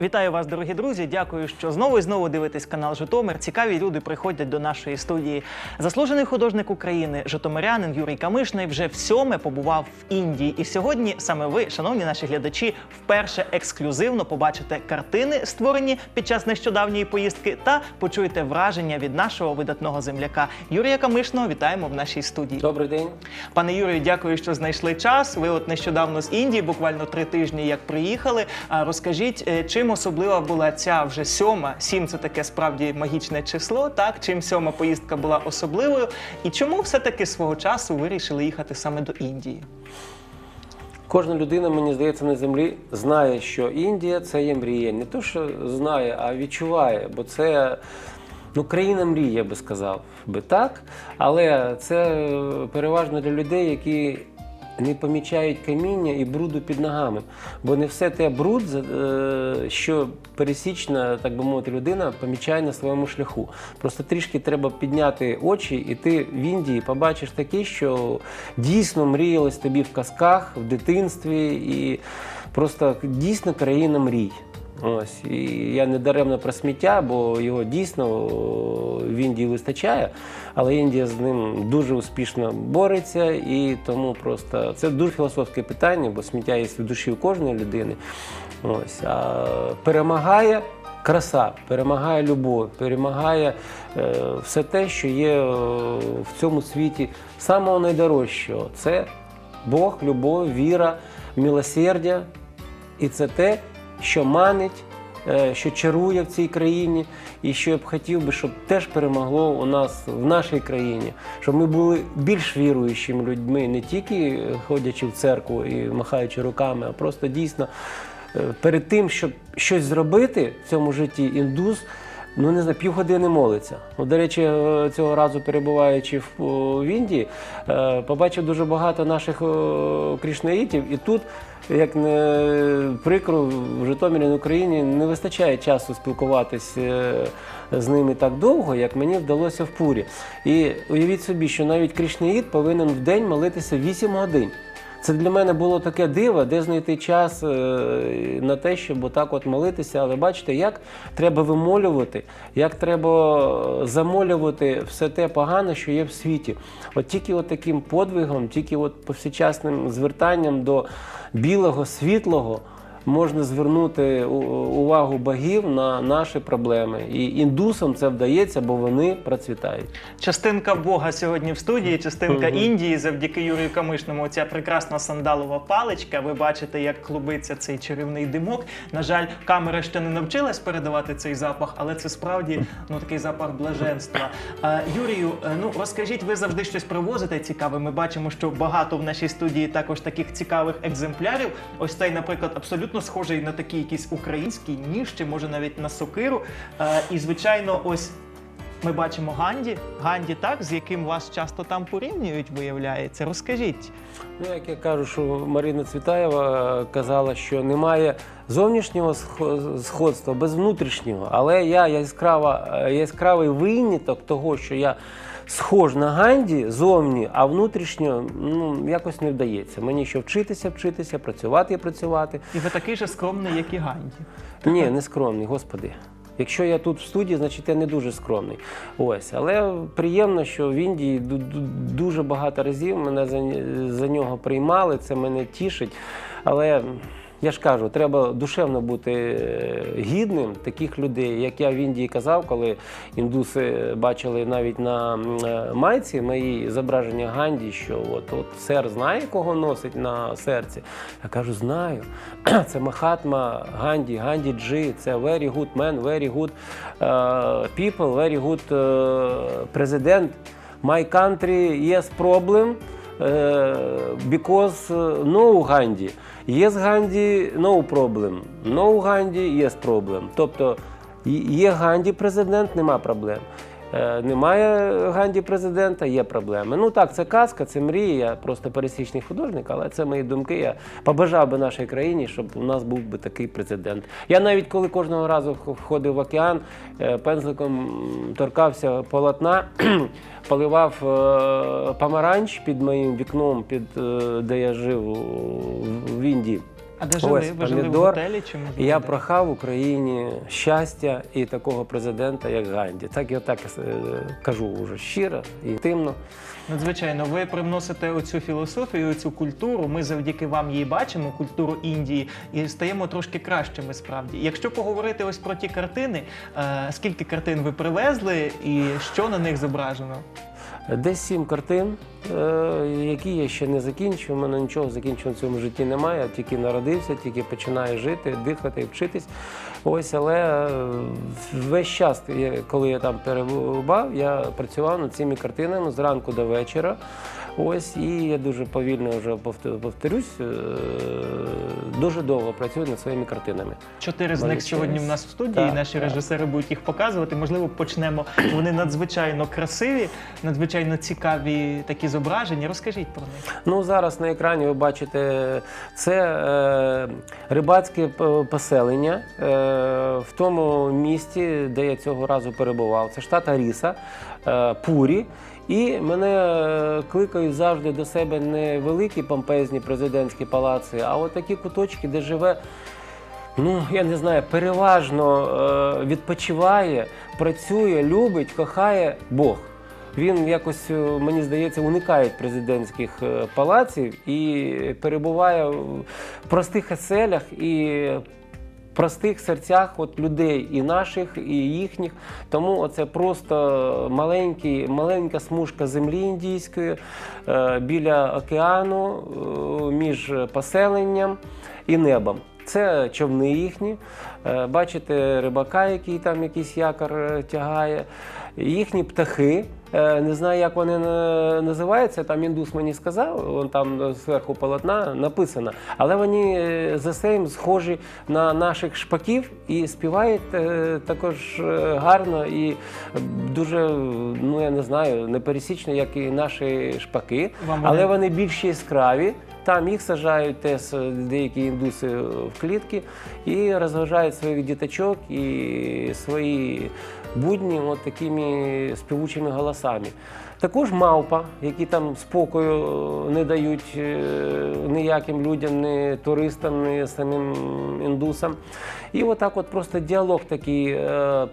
Вітаю вас, дорогі друзі. Дякую, що знову і знову дивитесь канал Житомир. Цікаві люди приходять до нашої студії. Заслужений художник України, Житомирянин Юрій Камишний вже всьоме побував в Індії. І сьогодні саме ви, шановні наші глядачі, вперше ексклюзивно побачите картини, створені під час нещодавньої поїздки, та почуєте враження від нашого видатного земляка Юрія Камишного. Вітаємо в нашій студії. Добрий день. Пане Юрію, дякую, що знайшли час. Ви от нещодавно з Індії, буквально три тижні, як приїхали. А розкажіть, е, чим особлива була ця вже сьома? Сім це таке справді магічне число. Так, чим сьома поїздка була особливою, і чому все-таки свого часу вирішили їхати саме до Індії? Кожна людина, мені здається, на землі знає, що Індія це є мрія. Не то, що знає, а відчуває, бо це ну, країна мрії, я би сказав би так. Але це переважно для людей, які не помічають каміння і бруду під ногами. Бо не все те бруд, е, що пересічна, так би мовити, людина помічає на своєму шляху. Просто трішки треба підняти очі, і ти в Індії побачиш таке, що дійсно мріялось тобі в казках, в дитинстві, і просто дійсно країна мрій. Ось і я не даремно про сміття, бо його дійсно в Індії вистачає, але Індія з ним дуже успішно бореться, і тому просто це дуже філософське питання, бо сміття є в душі у кожної людини. Ось а перемагає краса, перемагає любов, перемагає е, все те, що є в цьому світі самого найдорожчого. Це Бог, любов, віра, милосердя. І це те, що манить, е, що чарує в цій країні, і що я б хотів би, щоб теж перемогло у нас в нашій країні, щоб ми були більш віруючими людьми, не тільки ходячи в церкву і махаючи руками, а просто дійсно е, перед тим, щоб щось зробити в цьому житті, індус. Ну, не знаю, півгодини молиться. От, до речі, е, цього разу перебуваючи в, в Індії, е, побачив дуже багато наших крішнаїтів, і тут, як не прикро, в Житомирі на Україні не вистачає часу спілкуватися е, з ними так довго, як мені вдалося в Пурі. І уявіть собі, що навіть крішнаїт повинен в день молитися 8 годин. Це для мене було таке диво, де знайти час е, на те, щоб отак от молитися. Але бачите, як треба вимолювати, як треба замолювати все те погане, що є в світі. От тільки от таким подвигом, тільки от повсячасним звертанням до білого, світлого. Можна звернути увагу богів на наші проблеми. І індусам це вдається, бо вони процвітають. Частинка Бога сьогодні в студії, частинка Індії, завдяки Юрію Камишному. Ця прекрасна сандалова паличка. Ви бачите, як клубиться цей чарівний димок. На жаль, камера ще не навчилась передавати цей запах, але це справді ну такий запах блаженства. А, Юрію, е, ну розкажіть, ви завжди щось привозите цікаве. Ми бачимо, що багато в нашій студії також таких цікавих екземплярів. Ось цей, наприклад, абсолютно схожий на такий якийсь український ніж, чи може навіть на сокиру. Е, І звичайно, ось. Ми бачимо Ганді. Ганді, так, з яким вас часто там порівнюють, виявляється. Розкажіть. Ну, як я кажу, що Марина Цвітаєва казала, що немає зовнішнього схо- сходства без внутрішнього. Але я яскрава, е, яскравий виняток того, що я схож на Ганді зовні, а внутрішньо ну, якось не вдається. Мені ще вчитися, вчитися, працювати і працювати. І ви такий же скромний, як і Ганді. Ні, не скромний, господи. Якщо я тут в студії, значить я не дуже скромний. Ось, але приємно, що в Індії ду- ду- дуже багато разів мене за, за нього приймали. Це мене тішить. Але я ж кажу, треба душевно бути е, гідним таких людей, як я в Індії казав, коли індуси бачили навіть на е, майці мої зображення Ганді, що от, от сер знає, кого носить на серці. Я кажу, знаю. Це Махатма Ганді, Ганді Джи, це very good man, very good people, very good president. My country yes problem because no Ганді. з Ганді, no problem. No Ганді, yes problem. Тобто є Ганді президент, нема проблем. Е, Немає Ганді президента, є проблеми. Ну так, це казка, це мрія. Я просто пересічний художник, але це мої думки. Я побажав би нашій країні, щоб у нас був би такий президент. Я навіть коли кожного разу входив в океан, е, пензликом торкався полотна, поливав е, помаранч під моїм вікном, під, де я жив в Індії. А де жили? Ось, Ви жили в помідор. готелі чи можливо? І я де? прохав в Україні щастя і такого президента, як Ганді. Так я так е, кажу вже щиро і інтимно. Надзвичайно, ви привносите оцю філософію, цю культуру. Ми завдяки вам її бачимо, культуру Індії, і стаємо трошки кращими. Справді, якщо поговорити ось про ті картини, е, скільки картин ви привезли, і що на них зображено? Десь сім картин, е, які я ще не закінчив. У мене нічого закінчено в цьому житті немає. Я тільки народився, тільки починаю жити, дихати вчитись. Ось, але е, весь час, коли я там перебував, я працював над цими картинами зранку до вечора. Ось, і я дуже повільно вже повторюсь, е, дуже довго працюю над своїми картинами. Чотири з них сьогодні в нас в студії. Так, наші так. режисери будуть їх показувати. Можливо, почнемо. Вони надзвичайно красиві, надзвичайно цікаві такі зображення. Розкажіть про них. Ну, зараз на екрані ви бачите це е, рибацьке поселення е, в тому місті, де я цього разу перебував. Це штат Аріса, е, Пурі. І мене е, кликають завжди до себе не великі помпезні президентські палаци, а от такі куточки, де живе Ну, я не знаю, переважно е, відпочиває, працює, любить, кохає Бог. Він якось, е, мені здається, уникає президентських палаців і перебуває в простих оселях і простих серцях от людей і наших, і їхніх. Тому це просто маленька смужка землі індійської е, біля океану е, між поселенням і небом. Це човни їхні. Е, Бачите рибака, який там якийсь якор тягає. Їхні птахи. Е, Не знаю, як вони називаються. Там індус мені сказав, вон там зверху полотна написано. Але вони е, за цим схожі на наших шпаків і співають е, також е, гарно і дуже, ну я не знаю, непересічно, як і наші шпаки. Вам Але вони- вони більш яскраві. Там їх саджають теж деякі індуси в клітки і розважають своїх діточок і свої будні от такими співучими голосами. Також мавпа, які там спокою не дають е, ніяким людям, ні туристам, ні самим індусам. І отак от просто діалог такий. е,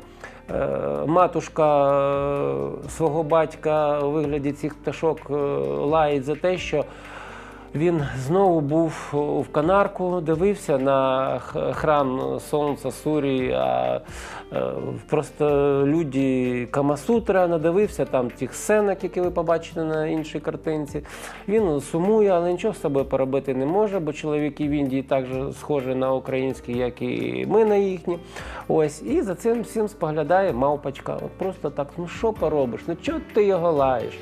е, Матушка е, свого батька у вигляді цих пташок е, за те, що він знову був в Канарку, дивився на храм Сонця Сурі, а е, просто люди Камасутра надивився там тих сценок, які ви побачите на іншій картинці. Він сумує, але нічого з собою поробити не може, бо чоловіки в Індії так же схожі на українські, як і ми на їхні. Ось, і за цим всім споглядає мавпочка. От просто так, ну що поробиш? Ну чого ти його лаєш?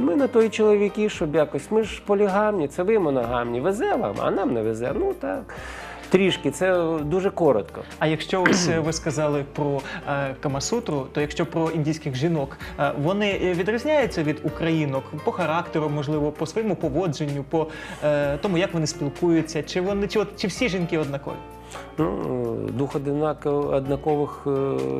Ми на той чоловіки, щоб якось, ми ж полігамні, це ви моногамні. Везе вам, а нам не везе. Ну так. Трішки, це дуже коротко. А якщо ось е, ви сказали про е, Камасутру, то якщо про індійських жінок, е, вони відрізняються від українок по характеру, можливо, по своєму поводженню, по е, тому, як вони спілкуються, чи вони чи, от, чи всі жінки однакові? Ну, дух одинаков- однакових е,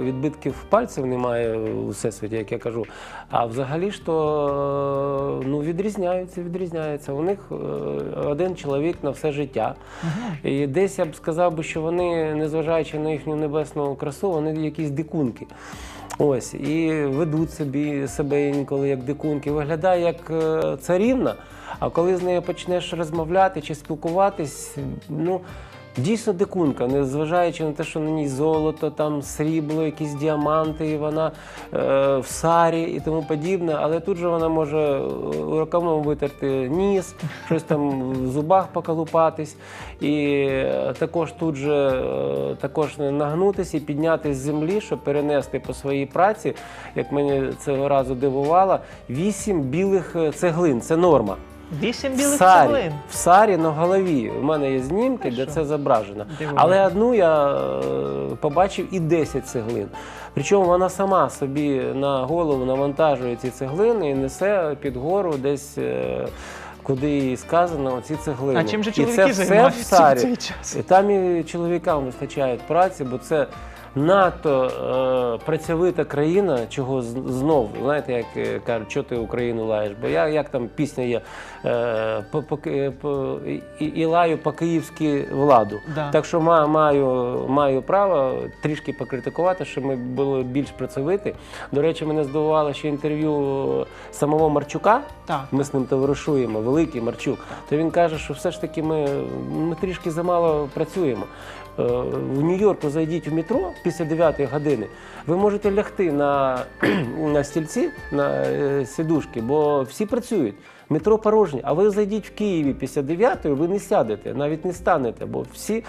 відбитків пальців немає у всесвіті, як я кажу. А взагалі ж то е, ну, відрізняються, відрізняються. У них е, один чоловік на все життя. І десь я б сказав би, що вони, незважаючи на їхню небесну красу, вони якісь дикунки. Ось, і ведуть собі себе інколи як дикунки. Виглядає як е, царівна, а коли з нею почнеш розмовляти чи спілкуватись, ну. Дійсно дикунка, незважаючи на те, що на ній золото, там срібло, якісь діаманти, і вона е, в сарі і тому подібне. Але тут же вона може е, рукавом витерти ніс, щось там в зубах поколупатись, і е, також тут же е, також нагнутися і піднятися з землі, щоб перенести по своїй праці, як мені цього разу дивувало, вісім білих е, цеглин. Це норма. Вісім В білих сарі, цеглин. в сарі на голові. У мене є знімки, де це зображено. Але одну я е, побачив і 10 цеглин. Причому вона сама собі на голову навантажує ці цеглини і несе під гору десь. е, Куди їй сказано оці цеглини. А чим же і чоловіки це все в займаються в сарі. цей час? І там і чоловікам вистачає праці, бо це надто е, працьовита країна, чого знов, знаєте, як е, кажуть, що ти Україну лаєш? Бо я як там пісня є е, по, по, по, і, і лаю по київськи владу. Да. Так що ма- маю, маю право трішки покритикувати, що ми були більш працьовиті. До речі, мене здивувало ще інтерв'ю самого Марчука. Так. Ми з ним товаришуємо, великий Марчук. То він каже, що все ж таки ми, ми трішки замало працюємо. Е, В Нью-Йорку зайдіть в метро після 9 години. Ви можете лягти на, на стільці, на е, сідушки, бо всі працюють. Метро порожнє. А ви зайдіть в Києві після 9 ви не сядете, навіть не станете, бо всі,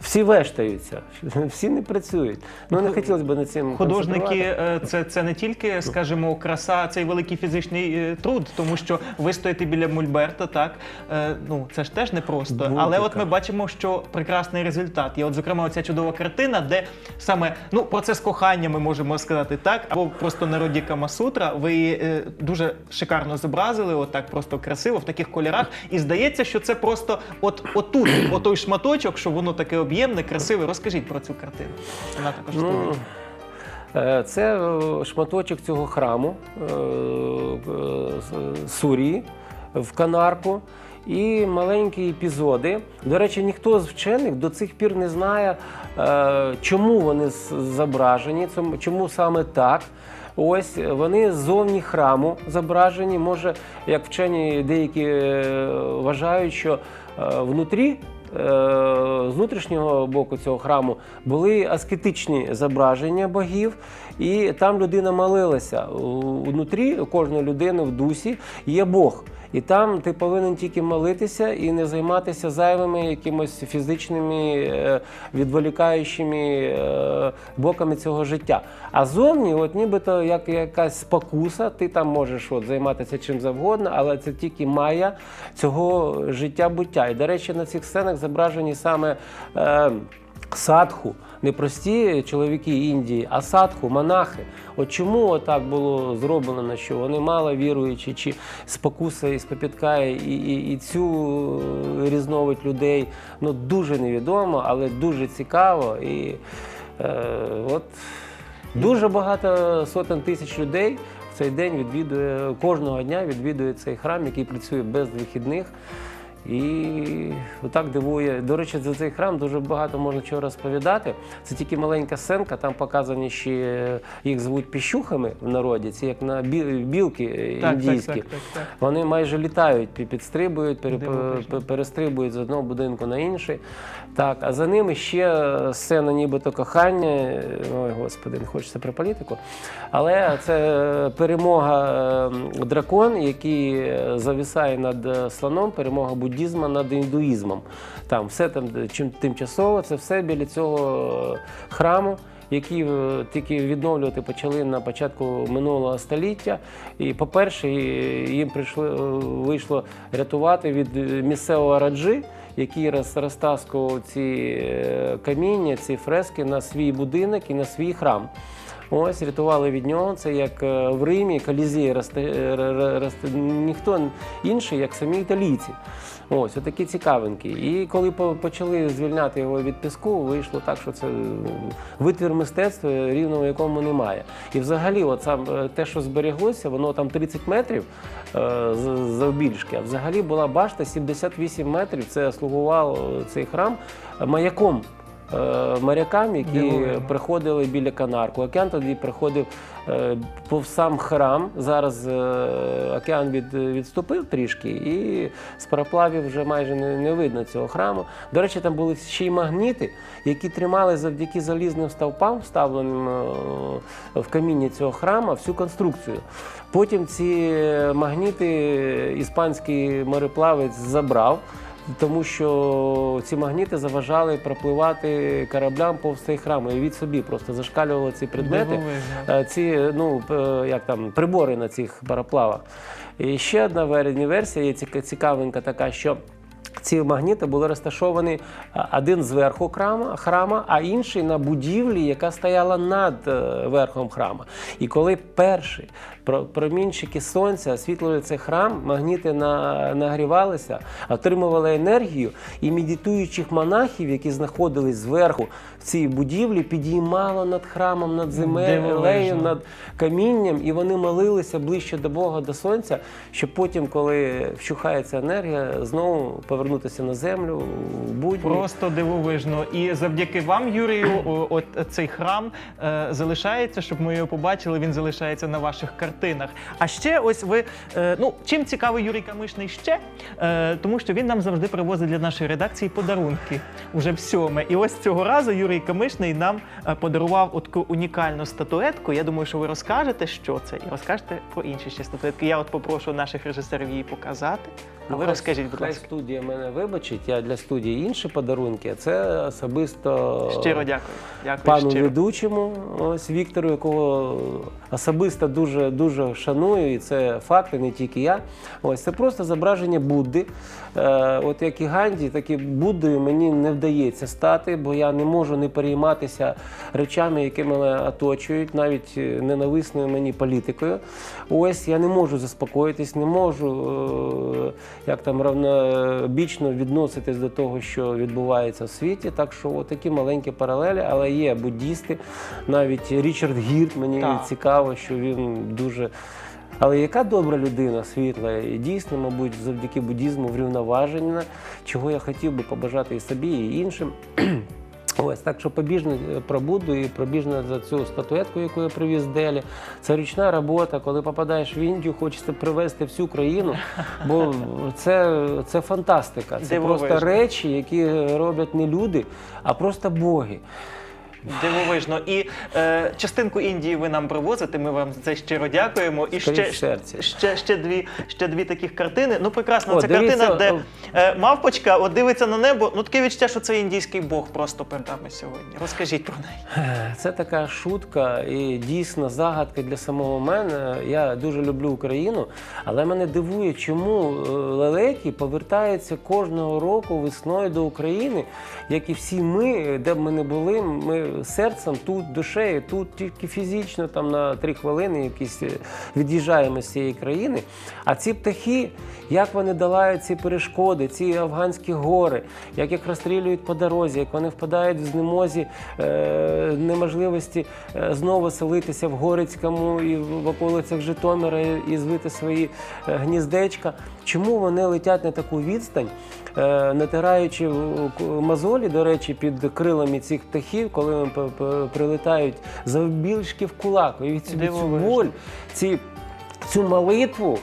всі вештаються, всі не працюють. Ну не хотілося б на цим Художники е, це, це не тільки, скажімо, краса, це й великий фізичний е, труд, тому що ви стоїте біля Мольберта, так е, ну це ж теж непросто. Будь-яка. Але от ми бачимо, що прекрасний результат. Є, от, зокрема, оця чудова картина, де саме ну процес кохання, ми можемо сказати так, або просто народі Камасутра. Ви її, дуже шикарно зобразили, отак просто красиво в таких кольорах. І здається, що це просто от отут, отой шматочок, що воно таке об'ємне, красиве. Розкажіть про цю картину. Вона також Ну, е, це е, шматочок цього храму е, Сурії в Канарку. І маленькі епізоди. До речі, ніхто з вчених до цих пір не знає, чому вони зображені, чому саме так. Ось вони ззовні храму зображені. Може, як вчені деякі вважають, що внутрі з внутрішнього боку цього храму були аскетичні зображення богів, і там людина молилася. Внутрі кожної людини в дусі є Бог. І там ти повинен тільки молитися і не займатися зайвими якимось фізичними е, відволікаючими е, боками цього життя. А зовні, от нібито як якась спокуса, ти там можеш от, займатися чим завгодно, але це тільки майя цього життя буття. І, до речі, на цих сценах зображені саме. Е, Садху, не прості чоловіки Індії, а садху, монахи. От чому так було зроблено, що вони мало віруючі, чи спокуса і спопіткає і, і, і цю різновид людей, ну дуже невідомо, але дуже цікаво. І е, от дуже багато сотень тисяч людей в цей день відвідує кожного дня відвідує цей храм, який працює без вихідних. І отак дивує. До речі, за цей храм дуже багато можна чого розповідати. Це тільки маленька сценка, там показані ще їх звуть піщухами в народі. Це як на білки е, Так, індійські. так, так, так, так. Вони майже літають, підстрибують, пере- Дивовижно. пе- перестрибують з одного будинку на інший. Так, а за ними ще сцена нібито кохання. Ой, господи, не хочеться про політику. Але це перемога е, дракон, який е, зависає над е, слоном, перемога буддізму над індуїзмом. Там все там чим тимчасово, це все біля цього е, храму. Які е, тільки відновлювати почали на початку минулого століття. І, по-перше, їм прийшло, е, вийшло рятувати від місцевого раджи, який роз, розтаскував ці каміння, ці фрески на свій будинок і на свій храм. Ось рятували від нього. Це як е, в Римі Колізій росте, р- р- росте ніхто інший, як самі італійці. Ось отакі цікавинки. І коли по- почали звільняти його від піску, вийшло так, що це е, витвір мистецтва, рівного якому немає. І взагалі, от сам е, те, що збереглося, воно там 30 метрів е, завбільшки, а взагалі була башта 78 метрів. Це слугував е, цей храм маяком. Е, Морякам, які Дивовижно. приходили біля Канарку. Океан тоді приходив е, повз сам храм. Зараз е, океан від, відступив трішки, і з параплавів вже майже не, не видно цього храму. До речі, там були ще й магніти, які тримали завдяки залізним стовпам, вставленим е, в каміння цього храму, всю конструкцію. Потім ці магніти іспанський мореплавець забрав. Тому що ці магніти заважали пропливати кораблям повз цей храм. Уявіть собі, просто зашкалювали ці предмети, е, ці ну, як там, прибори на цих параплавах. І ще одна версія є ціка- цікавинка така, що ці магніти були розташовані один зверху храма, храма, а інший на будівлі, яка стояла над е, верхом храма. І коли перші про- промінчики сонця освітлювали цей храм, магніти нагрівалися, отримували енергію, і медитуючих монахів, які знаходились зверху в цій будівлі, підіймало над храмом, над землею, над камінням, і вони молилися ближче до Бога, до сонця, щоб потім, коли вщухає ця енергія, знову повернутися на землю в будні. Просто дивовижно. І завдяки вам, Юрію, от цей храм е, залишається, щоб ми його побачили. Він залишається на ваших картинах. А ще ось ви е, ну чим цікавий Юрій Камишний ще, е, тому що він нам завжди привозить для нашої редакції подарунки уже в сьоме. І ось цього разу Юрій Камишний нам е, подарував от таку унікальну статуетку. Я думаю, що ви розкажете, що це, і розкажете про інші ще статуетки. Я от попрошу наших режисерів її показати. А ви розкажіть, будь хай студія мене вибачить. Я для студії інші подарунки. а Це особисто Щиро дякую. Дякую пану щиро. ведучому, ось Віктору, якого особисто дуже дуже шаную, і це факти, не тільки я. Ось це просто зображення Будди. Е, от як і Ганді, так і Буддою мені не вдається стати, бо я не можу не перейматися речами, які мене оточують, навіть е, ненависною мені політикою. Ось я не можу заспокоїтись, не можу е, як там равнобічно відноситись до того, що відбувається в світі. Так що от такі маленькі паралелі, але є буддісти. Навіть Річард Гірт мені Так. цікаво, що він дуже. Але яка добра людина, світла, і дійсно, мабуть, завдяки буддізму врівноважена, чого я хотів би побажати і собі, і іншим. Ось так що побіжно е, про Будду і пробіжно за цю статуетку, яку я привіз з Делі. Це ручна робота. Коли попадаєш в Індію, хочеться привезти всю країну, бо це, це фантастика. Це Дивовижно. просто речі, які роблять не люди, а просто боги. Дивовижно. І е, частинку Індії ви нам привозите. Ми вам за це щиро дякуємо. І Скоріш ще, ще, ще, дві, ще дві таких картини. Ну, прекрасна О, це дивіться, картина, де е, мавпочка от дивиться на небо. Ну таке відчуття, що це індійський бог просто перед нами сьогодні. Розкажіть про неї. Це така шутка і дійсно загадка для самого мене. Я дуже люблю Україну, але мене дивує, чому е, лелеки повертаються кожного року весною до України, як і всі ми, де б ми не були, ми серцем тут, душею, тут тільки фізично, там на три хвилини якісь е, від'їжджаємо з цієї країни. А ці птахи, як вони долають ці перешкоди, ці афганські гори, як їх розстрілюють по дорозі, як вони впадають в знемозі е, неможливості е, знову селитися в Горицькому і в околицях Житомира і, звити свої е, гніздечка. Чому вони летять на таку відстань, натираючи в- к- мозолі, до речі, під крилами цих птахів, коли вони прилетають завбільшки в кулак. І цю боль, ці, цю молитву.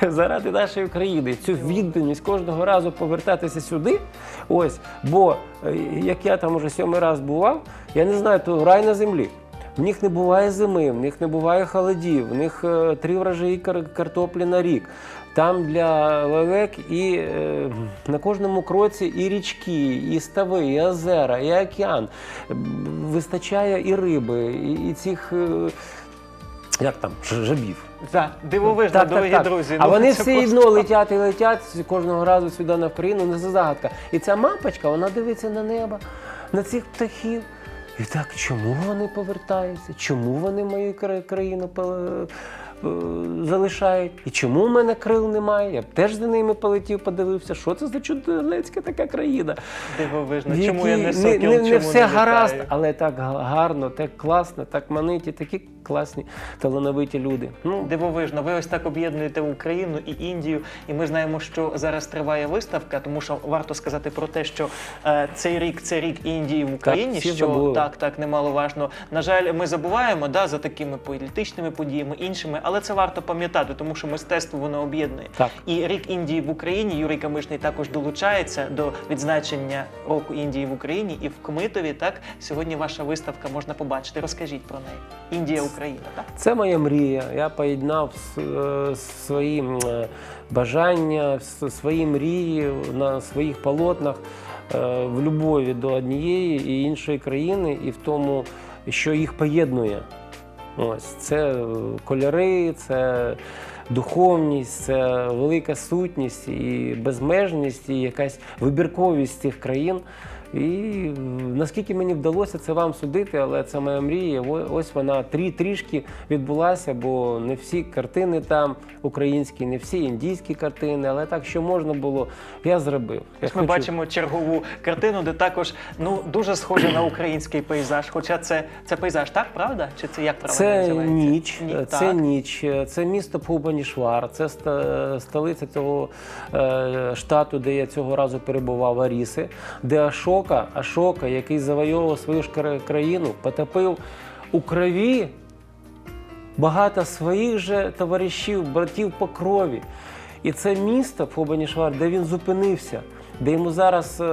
Заради нашої країни цю відданість кожного разу повертатися сюди. Ось, бо е, як я там уже сьомий раз бував, я не знаю, то рай на землі. В них не буває зими, в них не буває холодів, в них е, три врожаї картоплі на рік. Там для лелек і е, на кожному кроці і річки, і стави, і озера, і океан. Вистачає і риби, і, і цих. е, як там, жабів. Да, дивовижно, дорогі друзі. А Ну, вони все просто- одно летять і летять кожного разу сюди на Україну, не за загадка. І ця мапочка, вона дивиться на небо, на цих птахів. І так, чому вони повертаються? Чому вони мою кра- країну залишають? І чому в мене крил немає? Я б теж за ними полетів, подивився, що це за чудовецька така країна. Дивовижно. Чому я не сокіл, не, не, чому не все не гаразд, але так гарно, так класно, так маниті, такі класні, талановиті люди. Ну, Дивовижно, ви ось так об'єднуєте Україну і Індію, і ми знаємо, що зараз триває виставка, тому що варто сказати про те, що е, цей рік це рік Індії в Україні. всі що забули. так, так немаловажно. На жаль, ми забуваємо да, за такими політичними подіями, іншими, але це варто пам'ятати, тому що мистецтво воно об'єднує. Так. І рік Індії в Україні Юрій Камишний також долучається до відзначення року Індії в Україні і в Кмитові. Так сьогодні ваша виставка можна побачити. Розкажіть про неї. Індія Україна. Так Це моя мрія. Я поєднав е, свої е, бажання, свої мрії на своїх полотнах е, в любові до однієї і іншої країни, і в тому, що їх поєднує. Ось це кольори, це духовність, це велика сутність і безмежність, і якась вибірковість цих країн. І наскільки мені вдалося це вам судити, але це моя мрія. Ось вона трі, трішки відбулася, бо не всі картини там українські, не всі індійські картини, але так, що можна було, я зробив. Я ми хочу- бачимо чергову картину, де також ну дуже схоже на український пейзаж. Хоча це, це пейзаж, так правда? Чи це як правильно Це ніч, Ні, це так. ніч, це місто Пхубанішвар, це столиця цього е, штату, де я цього разу перебував, Аріси, де Ашока, Ашока, який завойовував свою ж країну, потопив у крові багато своїх же товаришів, братів по крові. І це місто Фобанішвар, де він зупинився, де йому зараз е,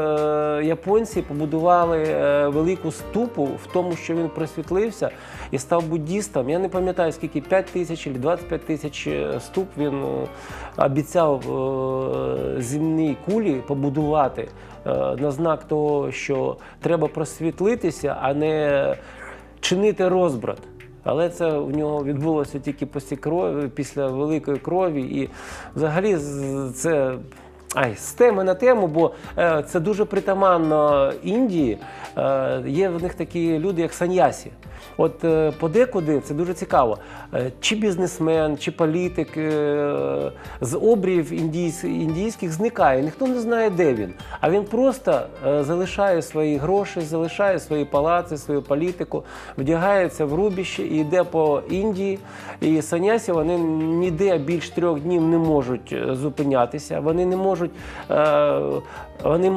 японці побудували е, велику ступу в тому, що він просвітлився і став буддістом. Я не пам'ятаю, скільки 5 тисяч чи 25 тисяч е, ступ він обіцяв земній кулі побудувати на знак того, що треба просвітлитися, а не чинити розбрат. Але це в нього відбулося тільки після крові, після великої крові. І взагалі це ай, з теми на тему, бо е, це дуже притаманно Індії. Е, є в них такі люди, як саньясі. От е, подекуди це дуже цікаво. Е, чи бізнесмен, чи політик е, з обріїв індійсь, індійських зникає. Ніхто не знає, де він. А він просто залишає свої гроші, залишає свої палаци, свою політику, вдягається в рубіще і йде по Індії. І санясі вони ніде більш трьох днів не можуть зупинятися. Вони не можуть вони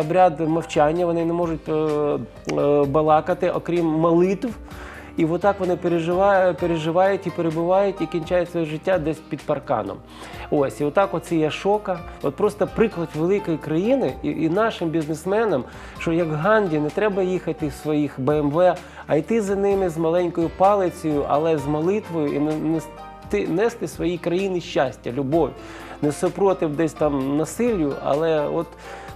обряд мовчання, вони не можуть е, е, балакати, окрім молитв. І отак вони переживають, переживають і перебувають і кінчають своє життя десь під парканом. Ось, і отак оці є шока. От просто приклад великої країни і, і нашим бізнесменам, що як Ганді не треба їхати в своїх БМВ, а йти за ними з маленькою палицею, але з молитвою і нести, нести своїй країні щастя, любов. Не супротив десь там насиллю, але от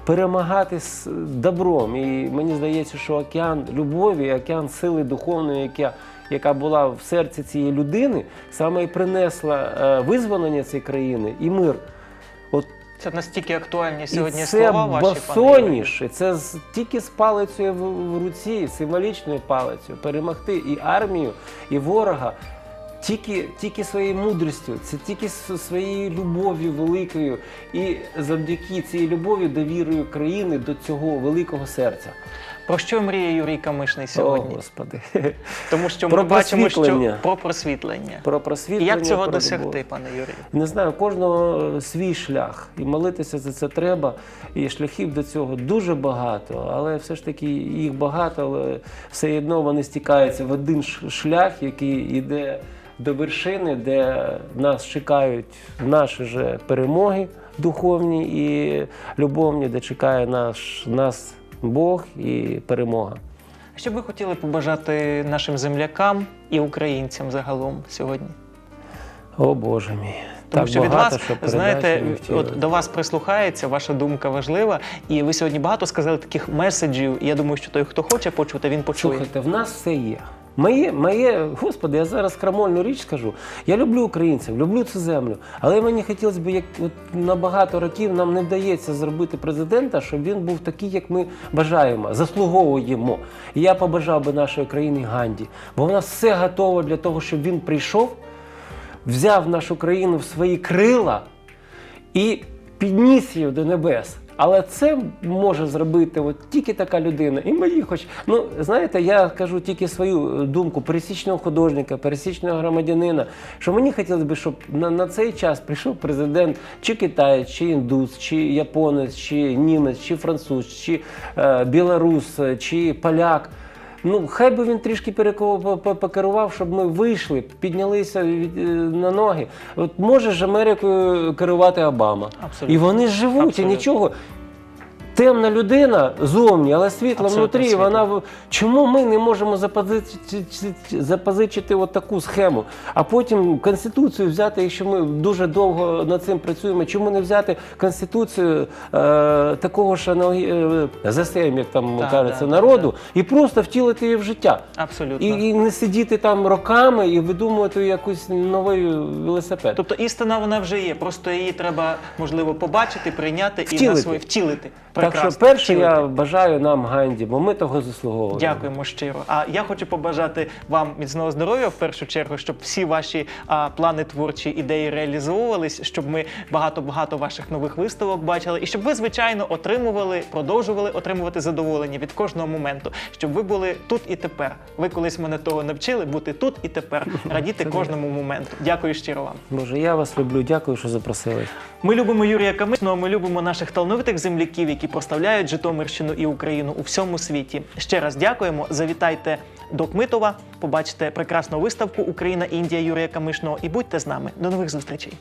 перемагати з добром. І мені здається, що океан любові, океан сили духовної, яка, яка була в серці цієї людини, саме і принесла е, визволення цієї країни і мир. От Це настільки актуальні і сьогодні це слова ваші басоніж, і це з, тільки з палицею в, в руці, символічною палицею, перемогти і армію, і ворога. Тільки, тільки своєю мудрістю, це тільки своєю любов'ю великою, і завдяки цій любові довірою країни до цього великого серця. Про що мріє Юрій Камишний О, сьогодні? Господи. Тому що Про ми бачимо, що просвітлення. про просвітлення. Про І просвітлення. як цього досягти, любов. пане Юрію? Не знаю, кожного свій шлях, і молитися за це треба. І шляхів до цього дуже багато, але все ж таки їх багато, але все одно вони стікаються в один шлях, який йде до вершини, де нас чекають наші же перемоги духовні і любовні, де чекає наш, нас Бог і перемога. Що б ви хотіли побажати нашим землякам і українцям загалом сьогодні? О Боже мій. Тому так що від вас, що знаєте, от до вас прислухається, ваша думка важлива, і ви сьогодні багато сказали таких меседжів. І я думаю, що той, хто хоче почути, він почує. Слухайте, в нас все є. Моє, моє, господи, я зараз крамольну річ скажу. Я люблю українців, люблю цю землю. Але мені хотілося б, як от на багато років нам не вдається зробити президента, щоб він був такий, як ми бажаємо, заслуговуємо. І я побажав би нашої країни Ганді, бо в нас все готово для того, щоб він прийшов, взяв нашу країну в свої крила і підніс її до небес. Але це може зробити от тільки така людина. І мені хоч. Ну, знаєте, я кажу тільки свою думку пересічного художника, пересічного громадянина, що мені хотілося б, щоб на, на цей час прийшов президент чи китаєць, чи індус, чи японець, чи німець, чи француз, чи е, білорус, е, чи поляк. Ну, хай би він трішки покерував, щоб ми вийшли, піднялися е, на ноги. От може ж Америкою керувати Обама. Абсолютно. І вони живуть, Абсолютно. і нічого. Темна людина зовні, але світла внутрі. Вона чому ми не можемо запозичити, запозичити от таку схему, а потім конституцію взяти, якщо ми дуже довго над цим працюємо, чому не взяти конституцію е, такого ж аналогі- е, ЗСМ, як там Так, кажеться, да, народу, і просто втілити її в життя. Абсолютно. І, і не сидіти там роками і видумувати якийсь новий велосипед. Тобто істина вона вже є, просто її треба можливо побачити, прийняти і на своє втілити. Так що перше я бажаю нам Ганді, бо ми того заслуговуємо. Дякуємо щиро. А я хочу побажати вам міцного здоров'я в першу чергу, щоб всі ваші а, плани творчі ідеї реалізовувались, щоб ми багато-багато ваших нових виставок бачили, і щоб ви, звичайно, отримували, продовжували отримувати задоволення від кожного моменту, щоб ви були тут і тепер. Ви колись мене того навчили бути тут і тепер, радіти кожному моменту. Дякую щиро вам. Боже, я вас люблю. Дякую, що запросили. Ми любимо Юрія Камишного, ми любимо наших талановитих земляків, які прославляють Житомирщину і Україну у всьому світі. Ще раз дякуємо. Завітайте до Кмитова, побачите прекрасну виставку Україна, Індія Юрія Камишного і будьте з нами. До нових зустрічей.